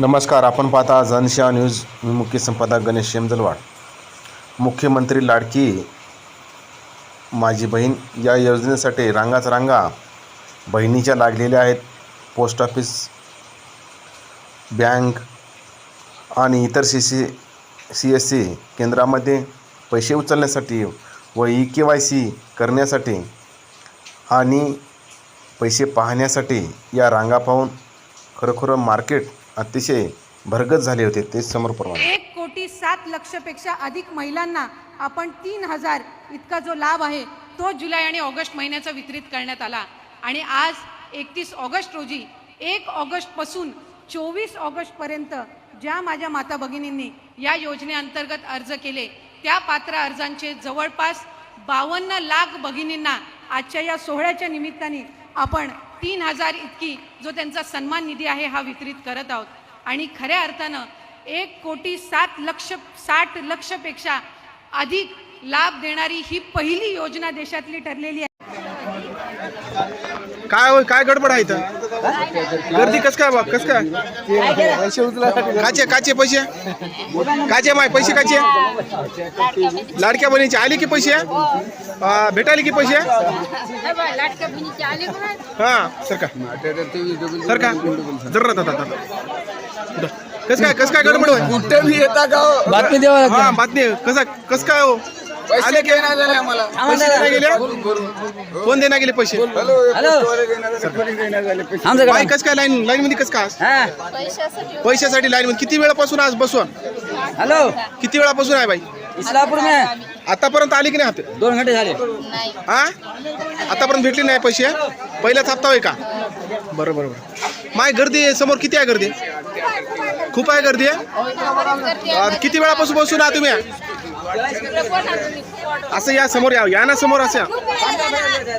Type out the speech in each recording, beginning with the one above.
नमस्कार आपण पाहता जनशहा न्यूज मी मुख्य संपादक गणेश शेमजलवाड मुख्यमंत्री लाडकी माझी बहीण या योजनेसाठी रांगाच रांगा बहिणीच्या लागलेल्या आहेत. पोस्ट ऑफिस बँक आणि इतर C C C S C केंद्रामध्ये पैसे उचलण्यासाठी व ई के वाय सी करण्यासाठी आणि पैसे पाहण्यासाठी या रांगा पाहून खरोखर मार्केट अतिशय भरगत झाले होते ते समोर एक कोटी सात लक्षपेक्षा अधिक महिलांना आपण तीन हजार इतका जो लाभ आहे तो जुलै आणि ऑगस्ट महिन्याचा वितरित करण्यात आला. आणि आज एकतीस ऑगस्ट रोजी एक ऑगस्टपासून चोवीस ऑगस्टपर्यंत ज्या माझ्या माता भगिनींनी या योजनेअंतर्गत अर्ज केले त्या पात्र अर्जांचे जवळपास बावन्न लाख भगिनींना आजच्या या सोहळ्याच्या निमित्ताने आपण तीन हजार इतकी जो त्यांचा सन्मान निधी आहे हा वितरित करत आहोत. आणि खऱ्या अर्थानं एक कोटी सात लक्ष साठ लक्षपेक्षा अधिक लाभ देणारी ही पहिली योजना देशातली ठरलेली आहे. काय होय काय गडबड आहे इथं? गर्दी कस काय बा कस काय? काचे काचे पैसे? काचे माय पैसे काचे? लाडक्या बहिणीचे आले की पैसे? आ, भेटायले की पैसे? हा सर का सर का जर कस काय कस काय गडबड होय? कुठे भी येता का हो? बातमी हा बातमी. कसा कस काय हो? पैसे आले की देण्यात आले आम्हाला? पैसे देण्या गेले? कोण देण्या गेले पैसे? बाई कस काय लाईन? लाईन मध्ये कस काय? हा. पैशासाठी लाईन मध्ये किती वेळापासून आज बसून? हॅलो किती वेळापासून आहे बाई? इस्लामपूर में. आतापर्यंत आली की नाही हात? दोन घंटे झाले. हा आतापर्यंत भेटली नाही पैसे? पहिलाच हप्ता होय का? बरं बरं बरं. माय गर्दी समोर किती आहे गर्दी? खूप आहे गर्दी आहे? अं, किती वेळापासून बसून आहात तुम्ही? असं या समोर या या ना समोर असं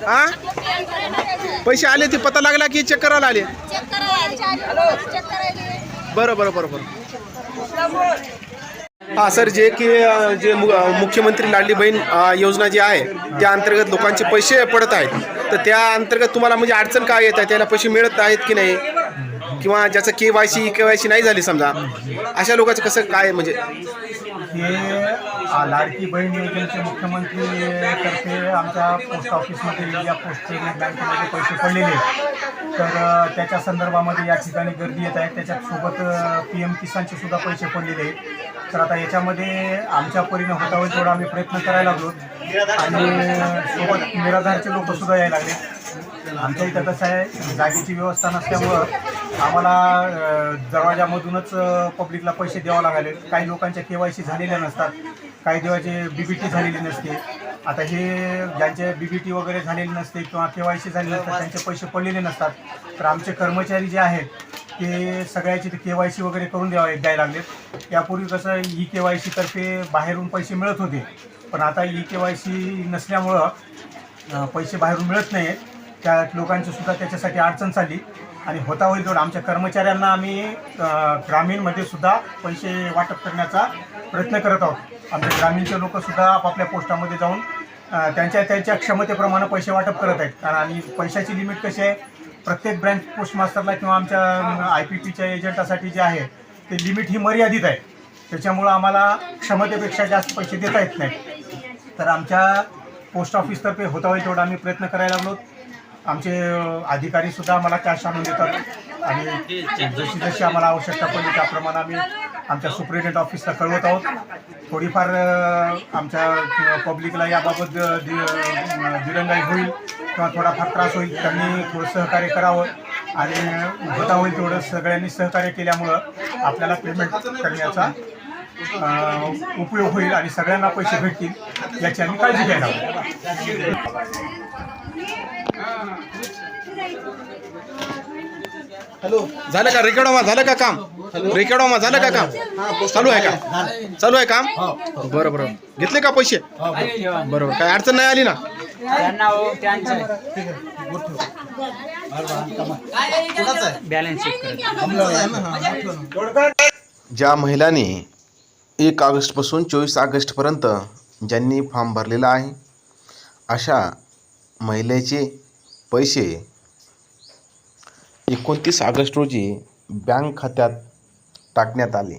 हा पैसे आले ते पता लागला की चेक करायला आले? बरं बरं बरं बरं. हा सर जे की जे मु- मुख्यमंत्री लाडली बहीण योजना जी आहे त्या अंतर्गत लोकांचे पैसे पडत आहेत. तर त्या अंतर्गत तुम्हाला म्हणजे अडचण काय येत आहे? त्याला पैसे मिळत आहेत की नाही? किंवा ज्याचं K Y C K Y C नाही झाली समजा अशा लोकांचं कसं काय म्हणजे? लाडकी बहीण योजनेचे मुख्यमंत्री तर्फे आमच्या पोस्ट ऑफिसमध्ये या पोस्ट पेमेंट बँकेमध्ये पैसे पडलेले आहेत. तर त्याच्या संदर्भामध्ये या ठिकाणी गर्दी येत आहे. त्याच्यासोबत पी एम किसानचे सुद्धा पैसे पडलेले आहेत. तर आता याच्यामध्ये आमच्या परीनं होता होईल तेवढा आम्ही प्रयत्न करायला लागलो. आणि सोबत निराधारचे लोक सुद्धा यायला लागले. आमच्या इथं कसं आहे. जागेची व्यवस्था नसल्यामुळं आम्हाला दरवाजामधूनच पब्लिकला पैसे द्यावं लागले काही लोकांच्या के वाय सी झालेल्या नसतात. काही देवाचे बी बी टी झालेली नसते. आता हे ज्यांचे बी बी टी वगैरे झालेले नसते किंवा के वाय सी झालेले नसतात त्यांचे पैसे पडलेले नसतात. तर आमचे कर्मचारी जे आहेत ते सगळ्याची के वाय सी वगैरे करून द्यावा द्यायला लागलेत. यापूर्वी कसं ई के वाय सीतर्फे बाहेरून पैसे मिळत होते. पण आता ई के वाय सी नसल्यामुळं पैसे बाहेरून मिळत नाही त्या लोकांचीसुद्धा त्याच्यासाठी अडचण चालली. आणि होता होईल तेवढं. आमच्या कर्मचाऱ्यांना आम्ही ग्रामीणमध्ये सुद्धा पैसे वाटप करण्याचा प्रयत्न करत आहोत. आमच्या ग्रामीणचे लोकसुद्धा आपापल्या पोस्टामध्ये जाऊन त्यांच्या त्यांच्या क्षमतेप्रमाणे पैसे वाटप करत आहेत. कारण आणि पैशाची लिमिट कशी आहे? प्रत्येक ब्रँच पोस्टमास्टरला किंवा आमच्या आय पी पीच्या एजंटासाठी जे आहे ते लिमिट ही मर्यादित आहे. त्याच्यामुळं आम्हाला क्षमतेपेक्षा जास्त पैसे देता येत नाहीत. तर आमच्या पोस्ट ऑफिसतर्फे होता होईल तेवढा आम्ही प्रयत्न करायला लागलो. आमचे अधिकारी अधिकारीसुद्धा आम्हाला कॅश आणून देतात. आणि जशी जशी आम्हाला आवश्यकता पडली त्याप्रमाणे आम्ही आमच्या सुप्रिटेंडंट ऑफिसला कळवत आहोत. थोडीफार आमच्या पब्लिकला याबाबत दि- दिरंगाई होईल किंवा थोडाफार त्रास होईल त्यांनी थोडं सहकार्य करावं. आणि होता होईल तेवढं सगळ्यांनी सहकार्य केल्यामुळं आपल्याला पेमेंट करण्याचा उपयोग होईल आणि सगळ्यांना पैसे भेटतील याची आम्ही काळजी घ्यायला हवी. झालं का? रेकॉर्डोमा झालं का काम? रेकॉर्डोमा झालं का काम? चालू आहे का? चालू आहे काम? बरं बरं. घेतले का पैसे? बरोबर काय अडचण नाही आली ना? बॅलन्स चेक करत ज्या महिलांनी एक ऑगस्टपासून चोवीस ऑगस्टपर्यंत ज्यांनी फॉर्म भरलेला आहे अशा महिलेचे पैसे. एकोणतीस ऑगस्ट रोजी बँक खात्यात टाकण्यात आले.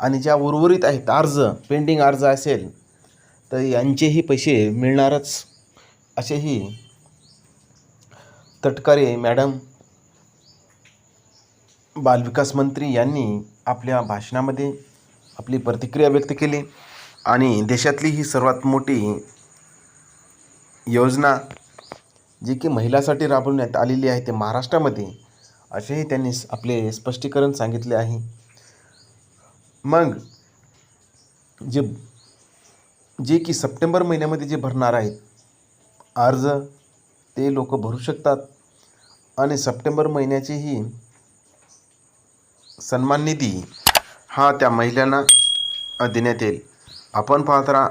आणि ज्या उर्वरित आहेत अर्ज पेंडिंग अर्ज असेल तर यांचेही पैसे मिळणारच. असेही तटकरे मॅडम बालविकास मंत्री यांनी आपल्या भाषणामध्ये आपली प्रतिक्रिया व्यक्त केली. आणि देशातली ही सर्वात मोठी योजना जी की महिलासाठी राबवण्यात आलेली आहे ते महाराष्ट्रामध्ये. असेही त्यांनी आपले स्पष्टीकरण सांगितले आहे. मग जे जे की सप्टेंबर महिन्यामध्ये जे भरणार आहेत अर्ज ते लोक भरू शकतात. आणि सप्टेंबर महिन्याचीही सन्मान निधी हा त्या महिलांना देण्यात येईल. आपण पाहत राहा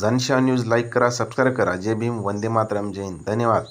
जनशा न्यूज लाईक करा सबस्क्राईब करा. जय भीम वंदे मातरम जय हिंद. धन्यवाद.